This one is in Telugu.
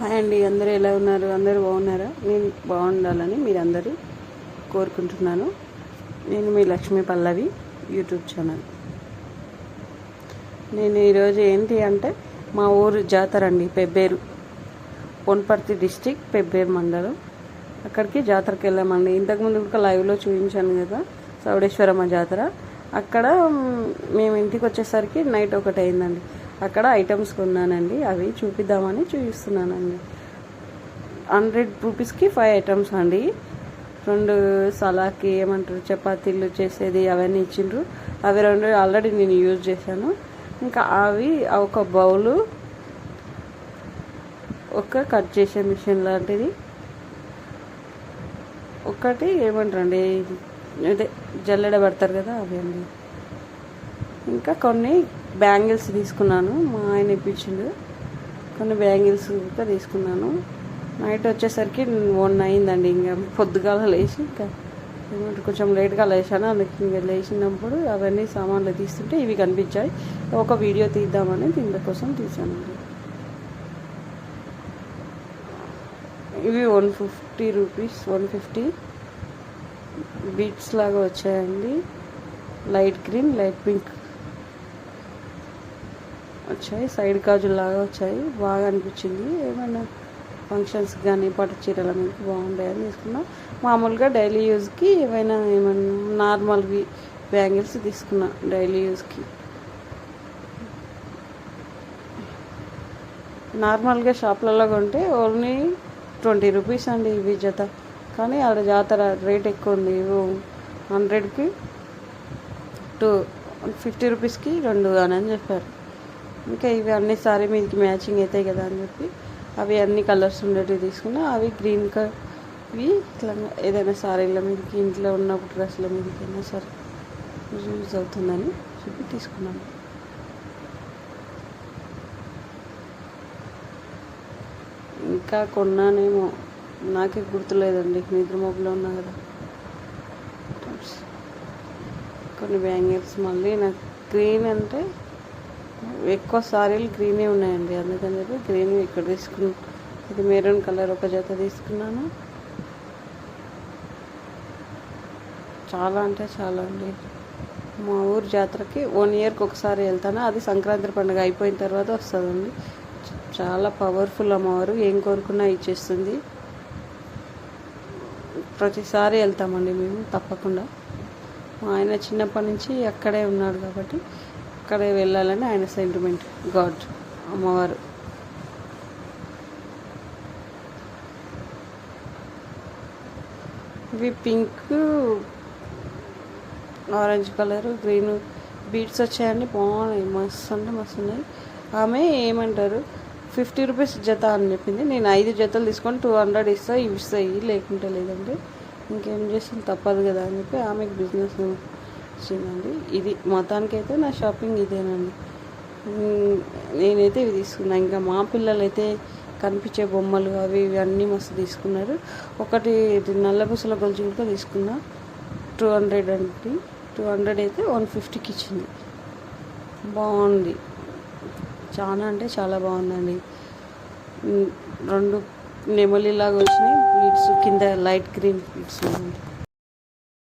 హాయ్ అండి అందరూ ఎలా ఉన్నారు? అందరూ బాగున్నారా? నేను బాగుండాలని మీరందరూ కోరుకుంటున్నాను. నేను మీ లక్ష్మీ పల్లవి యూట్యూబ్ ఛానల్. నేను ఈరోజు ఏంటి అంటే మా ఊరు జాతర అండి పెబ్బేరు. పొన్పర్తి డిస్టిక్ పెబ్బేరు మండలం. అక్కడికి జాతరకి వెళ్ళామండి. ఇంతకుముందు కూడా లైవ్లో చూపించాను కదా సౌడేశ్వరమ్మ జాతర. అక్కడ మేము ఇంటికి వచ్చేసరికి నైట్ ఒకటి అయిందండి అక్కడ ఐటమ్స్ కొన్నానండి. అవి చూపిద్దామని చూపిస్తున్నానండి. హండ్రెడ్ రూపీస్కి ఫైవ్ ఐటమ్స్ అండి. రెండు సలాకి ఏమంటారు చపాతీలు చేసేది అవన్నీ ఇచ్చిండ్రు. అవి రెండు ఆల్రెడీ నేను యూజ్ చేశాను. ఇంకా అవి ఒక బౌలు ఒక కట్ చేసే మిషన్ లాంటిది. ఒకటి ఏమంటారండి అదే జల్లెడ పడతారు కదా అవి అండి. ఇంకా కొన్ని బ్యాంగిల్స్ తీసుకున్నాను. మా ఆయన ఇప్పించిండు. కొన్ని బ్యాంగిల్స్ కూడా తీసుకున్నాను. నైట్ వచ్చేసరికి వన్ అయిందండి. ఇంకా పొద్దుగాల లేచి ఇంకా కొంచెం లేట్గా లేచాను. అందుకే ఇంకా లేచినప్పుడు అవన్నీ సామాన్లు తీస్తుంటే ఇవి కనిపించాయి. ఒక వీడియో తీద్దామని దీనికోసం తీసానండి ఇవి one fifty rupees one fifty beads లాగా వచ్చాయండి. లైట్ గ్రీన్ లైట్ పింక్ వచ్చాయి సైడ్ గాజుల్లాగా వచ్చాయి. బాగా అనిపించింది. ఏమైనా ఫంక్షన్స్ కానీ పట్టు చీరల మీద బాగుంటాయని తీసుకున్నా. మామూలుగా డైలీ యూజ్కి ఏమైనా ఏమైనా నార్మల్వి బ్యాంగిల్స్ తీసుకున్నా డైలీ యూజ్కి నార్మల్గా షాప్లలో కొంటే ఓన్లీ ట్వంటీ రూపీస్ అండి ఇవి జత కానీ అక్కడ జాతర రేట్ ఎక్కువ ఉంది. హండ్రెడ్కి టూ ఫిఫ్టీ రూపీస్కి రెండు అని చెప్పారు. ఇంకా ఇవి అన్ని సారీ మీకు మ్యాచింగ్ అవుతాయి కదా అని చెప్పి అవి అన్ని కలర్స్ ఉండేటివి తీసుకున్నా. అవి గ్రీన్ కలర్వి ఇట్లా ఏదైనా సారీల మీదకి ఇంట్లో ఉన్నప్పుడు డ్రెస్ల మీదకి అయినా సరే యూజ్ అవుతుందని చెప్పి తీసుకున్నాను. ఇంకా కొన్నానేమో. నాకే గుర్తులేదండి. నిద్రమోపులో ఉన్నా కదా. కొన్ని బ్యాంగిల్స్ మళ్ళీ నాకు గ్రీన్ అంటే ఎక్కువ సారీలు గ్రీనే ఉన్నాయండి. అందుకని చెప్పి గ్రీన్ ఇక్కడ తీసుకున్నాను ఇది మెరూన్ కలర్ ఒక జత తీసుకున్నాను. చాలా అంటే చాలా అండి. మా ఊరు జాతరకి వన్ ఇయర్కి ఒకసారి వెళ్తాను. అది సంక్రాంతి పండుగ అయిపోయిన తర్వాత వస్తుందండి. చాలా పవర్ఫుల్ అమ్మవారు ఏం కోరుకున్నా ఇచ్చేస్తుంది. ప్రతిసారి వెళ్తామండి మేము తప్పకుండా. మా ఆయన చిన్నప్పటి నుంచి అక్కడే ఉన్నాడు కాబట్టి అక్కడే వెళ్ళాలని ఆయన సెంటిమెంట్ గాడ్ అమ్మవారు. ఇవి pink orange colour green beads వచ్చాయండి. బాగున్నాయి. మస్తు అంటే మస్తు ఉన్నాయి. ఆమె ఏమంటారు? ఫిఫ్టీ రూపీస్ జత అని చెప్పింది. నేను ఐదు జతలు తీసుకొని టూ హండ్రెడ్ ఇస్తా ఇవి ఇస్తాయి లేకుంటే లేదంటే ఇంకేం చేస్తాను తప్పదు కదా అని చెప్పి ఆమెకు బిజినెస్ వచ్చిందండి. ఇది మొత్తానికైతే నా షాపింగ్ ఇదేనండి. నేనైతే ఇవి తీసుకున్నా. ఇంకా మా పిల్లలైతే కనిపించే బొమ్మలు అవి ఇవి అన్నీ మస్తు తీసుకున్నారు. ఒకటి నల్ల పూసల గొలుసులతో తీసుకున్నా. టూ హండ్రెడ్ అండి. టూ హండ్రెడ్ అయితే వన్ ఫిఫ్టీకి ఇచ్చింది. బాగుంది. చాలా అంటే చాలా బాగుందండి. రెండు నెమలిలాగా వచ్చినాయి. బీడ్స్ కింద లైట్ గ్రీన్ బీడ్స్ ఉన్నాయి.